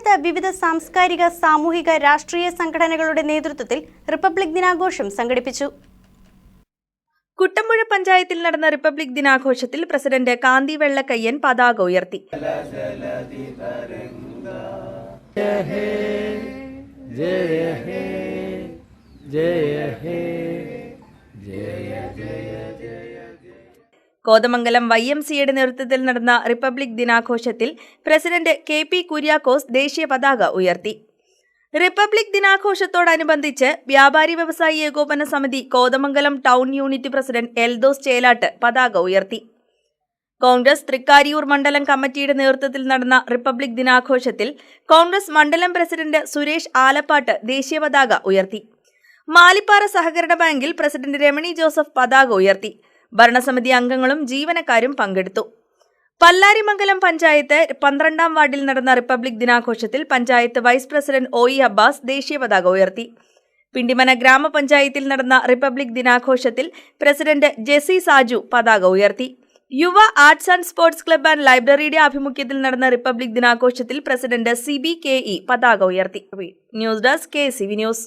സംസ്ഥാനത്ത് വിവിധ സാംസ്കാരിക സാമൂഹിക രാഷ്ട്രീയ സംഘടനകളുടെ നേതൃത്വത്തിൽ റിപ്പബ്ലിക് ദിനാഘോഷം സംഘടിപ്പിച്ചു. കുട്ടമ്പുഴ പഞ്ചായത്തിൽ നടന്ന റിപ്പബ്ലിക് ദിനാഘോഷത്തിൽ പ്രസിഡന്റ് കാന്തി വെള്ളക്കയ്യൻ പതാക ഉയർത്തി. കോതമംഗലം വൈ എം സിയുടെ നേതൃത്വത്തിൽ നടന്ന റിപ്പബ്ലിക് ദിനാഘോഷത്തിൽ പ്രസിഡന്റ് കെ പി കുര്യാക്കോസ് ദേശീയ പതാക ഉയർത്തി. റിപ്പബ്ലിക് ദിനാഘോഷത്തോടനുബന്ധിച്ച് വ്യാപാരി വ്യവസായി ഏകോപന സമിതി Kothamangalam town unit president Eldhose Chelatt പതാക ഉയർത്തി. കോൺഗ്രസ് തൃക്കാരിയൂർ മണ്ഡലം കമ്മിറ്റിയുടെ നേതൃത്വത്തിൽ നടന്ന റിപ്പബ്ലിക് ദിനാഘോഷത്തിൽ കോൺഗ്രസ് മണ്ഡലം പ്രസിഡന്റ് സുരേഷ് ആലപ്പാട്ട് ദേശീയ പതാക ഉയർത്തി. മാലിപ്പാറ സഹകരണ ബാങ്കിൽ പ്രസിഡന്റ് രമണി ജോസഫ് പതാക ഉയർത്തി. ഭരണസമിതി അംഗങ്ങളും ജീവനക്കാരും പങ്കെടുത്തു. പല്ലാരിമംഗലം പഞ്ചായത്ത് പന്ത്രണ്ടാം വാർഡിൽ നടന്ന republic ദിനാഘോഷത്തിൽ panchayat vice president O E Abbas ദേശീയ പതാക ഉയർത്തി. പിണ്ടിമന ഗ്രാമപഞ്ചായത്തിൽ നടന്ന റിപ്പബ്ലിക് ദിനാഘോഷത്തിൽ പ്രസിഡന്റ് ജെസി സാജു പതാക ഉയർത്തി. Yuva arts and sports club and ലൈബ്രറിയുടെ ആഭിമുഖ്യത്തിൽ നടന്ന republic ദിനാഘോഷത്തിൽ president C B K E പതാക ഉയർത്തി. News desk K C V news.